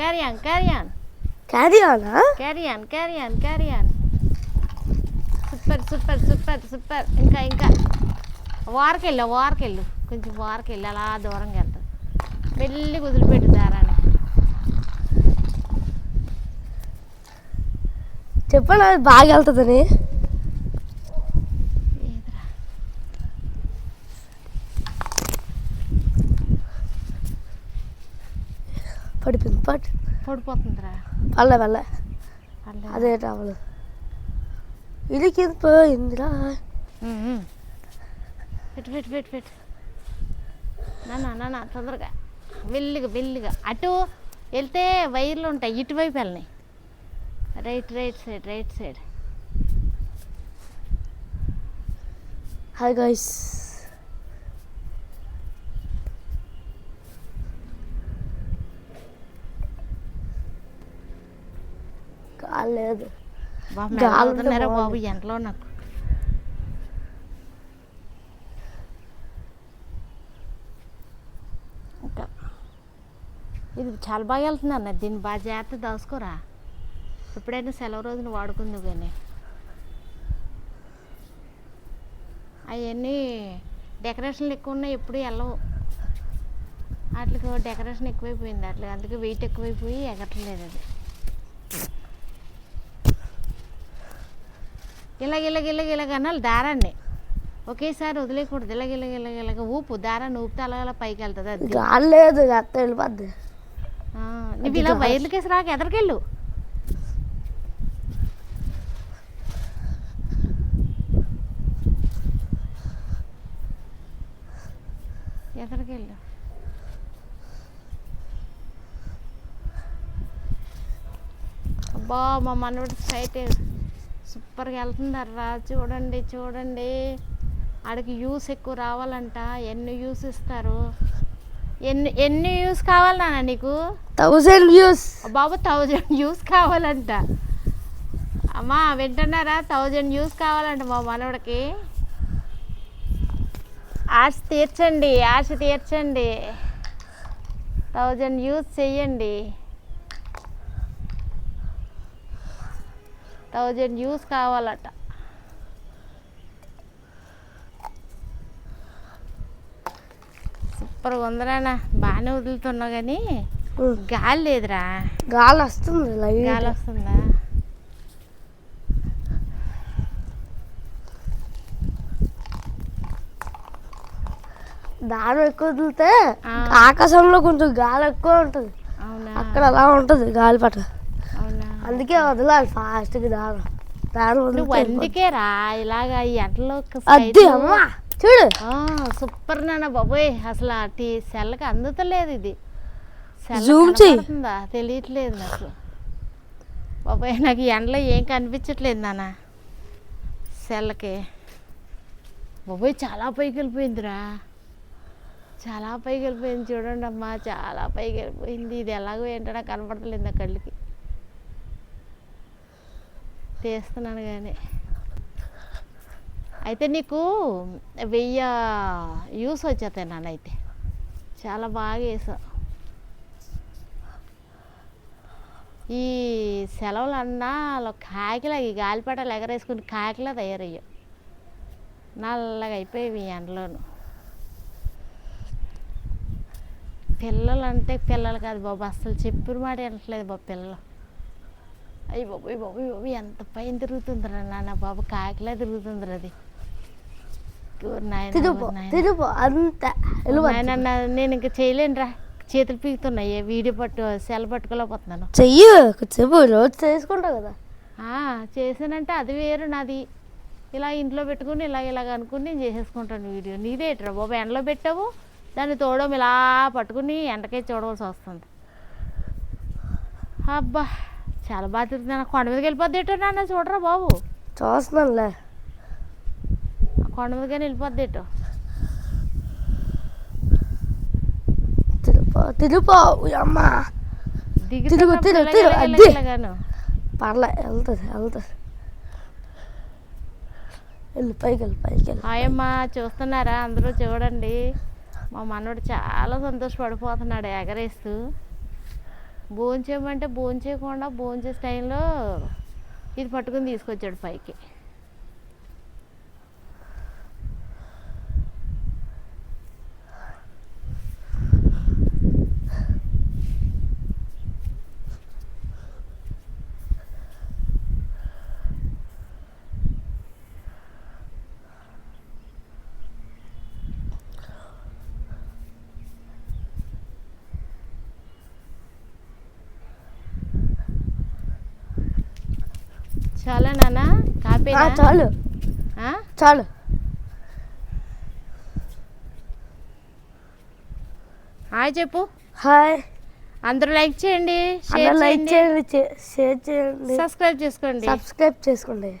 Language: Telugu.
Carry on carry on carry Ana carry on carry on carry on super super super super ఇంకా ఇంకా వారకెళ్ళు వారకెళ్ళు కొంచెం వారకెళ్ళు అలా దూరంగా వెళ్తాం వెళ్ళి కుదిలిపెట్టు దారాన్ని చెప్పండి అది బాగా వెళ్తుందని పట్ పడిపోతుందిరా. పల్లె పల్లె పర్లేదు. అదే రావాలి ఇది కింద పోయిందిరా. పెట్టు పెట్టు పెట్టు పెట్టు. నాన్న నాన్న తొందరగా. వెల్లిగా వెల్లిగా. అటు వెళ్తే వైర్లు ఉంటాయి. ఇటువైపు వెళ్ళినాయి right right side right side. Hi guys కాలేదు బాబు. ఎంతలో నాకు. ఇంకా. ఇది చాలా బాగా వెళ్తుంది అన్న దీన్ని బాగా జాగ్రత్త దాచుకోరా. ఎప్పుడైనా సెలవు రోజున వాడుకుంది కానీ అవన్నీ డెకరేషన్లు ఎక్కువ ఉన్నాయి ఎప్పుడు వెళ్ళవు. వాటికి డెకరేషన్ ఎక్కువైపోయింది అట్లా అందుకే వెయిట్ ఎక్కువైపోయి ఎగట్లేదు అది. ఇలాగ ఇలాగ ఇలాగ ఇలాగ అనాలి దారాన్ని. ఒకేసారి వదిలేయకూడదు. ఇలాగ ఇలాగ ఇలాగ ఇలాగ ఊపు దారాన్ని ఊపితే అలా అలా పైకి వెళ్తుంది అది గాలి లేదు అత్త వెళ్ళిపోద్ది. నువ్వు ఇలా. వైర్లకేసి రాక ఎదరికెళ్ళు. ఎదరికెళ్ళు. అబ్బా మా మనవడి సైట్ సూపర్గా వెళ్తుందర్రా చూడండి చూడండి. ఆడికి యూస్ ఎక్కువ రావాలంట. ఎన్ని యూస్ ఇస్తారు? ఎన్ని ఎన్ని యూస్ కావాలన్నా నీకు? Thousand views. బాబు థౌజండ్ యూస్ కావాలంట. అమ్మా వింటున్నారా? థౌజండ్ యూస్ కావాలంట మా మనవడికి. ఆశ తీర్చండి ఆశ తీర్చండి. థౌజండ్ యూస్ చెయ్యండి. థౌజండ్ యూస్ కావాలట. సూపర్గా ఉందిరా బాగానే వదులుతున్నావు కానీ గాలి లేదురా. గాలి వస్తుంది గాలి వస్తుందా దారం ఎక్కువ వదిలితే. ఆకాశంలో కొంచెం గాలి ఎక్కువ ఉంటుంది. అవునా? అక్కడ అలా ఉంటుంది గాలిపట అందుకే వదలాలి ఫాస్ట్గా దారం. దారం నువ్వు అందుకే రా ఇలాగా ఈ ఎండలో ఒక అద్ది అమ్మా చూడు. ఆ, సూపర్ నాన్న బాబోయ్ అసలు ఆ టీ సెల్కి అందుతలేదు ఇది. చెయ్యి. కనపడుతుందా? తెలియట్లేదు నాకు. బాబోయ్ నాకు ఎండలో ఏం కనిపించట్లేదు నాన్న. సెల్కి. బాబోయ్ చాలా పైకి వెళ్ళిపోయిందిరా. చాలా పైకి వెళ్ళిపోయింది చూడండి అమ్మా చాలా పైకి వెళ్ళిపోయింది. ఇది ఎలాగో ఏంటో నాకు కనపడతలేదు నా కళ్ళకి. తీస్తున్నాను కానీ. అయితే నీకు వెయ్యి యూస్ వచ్చేస్తాయి నాన్న అయితే. చాలా బాగా వేసావు ఈ సెలవులు అన్నా అలా కాకిలా ఈ గాలిపటాలు ఎగరేసుకుని కాకిలా తయారయ్యావు. నల్లగా అయిపోయాయి ఈ ఎండలోను. పిల్లలు అంటే పిల్లలు కాదు బాబు అసలు చెప్పిన మాట వినట్లేదు బాబు పిల్లలు. అయ్యి బాబు బాబు బాబు ఎంత పైన తిరుగుతుందిరా నాన్న బాబు కాకిలా తిరుగుతుందిరా అది. నేను ఇంకా చేయలేనురా. చేతులు పీకుతున్నాయి వీడియో పట్టు సెల్ పట్టుకోలేకపోతున్నాను. చెయ్యి చెప్పు రోజు చేసుకుంటావు కదా. ఆ, చేసానంటే అది వేరు నాది. ఇలా ఇంట్లో పెట్టుకుని ఇలా ఇలాగ అనుకుని నేను చేసేసుకుంటాను వీడియో. నీదేట్రా బాబు ఎండలో పెట్టావు దాన్ని తోడడం ఇలా పట్టుకుని ఎండకే చూడవలసి వస్తుంది. అబ్బా. చాలా బాగా తిరుగుతున్నా కొండ మీదకి వెళ్ళిపోద్దేటో నాన్న చూడరా బాబు. చూస్తున్నానులే. కొండ మీదకి వెళ్ళిపోద్దేటో తిరుపు తిరుపు అమ్మ. తిరుగు, తిరుగు, తిరుగు, ఇలాగను. పర్లే వెళ్తుంది వెళ్తుంది. వెళ్ళి పైకి వెళ్ళి పైకి వెళ్ళి హాయమ్మా చూస్తున్నారా? అందరూ చూడండి. మా మనవడు చాలా సంతోషపడిపోతున్నాడు ఎగరేస్తూ. భోంచేయమంటే భోంచేయకుండా భోంచే టైంలో ఇది పట్టుకుని తీసుకొచ్చాడు పైకి. చాలా నాన్న కాపీ చాలు. చాలు. హాయ్ చెప్పు. హాయ్. అందరూ లైక్ చేయండి షేర్ లైక్ చేయండి. షేర్ చేయండి. సబ్స్క్రైబ్ చేసుకోండి. సబ్స్క్రైబ్ చేసుకోండి.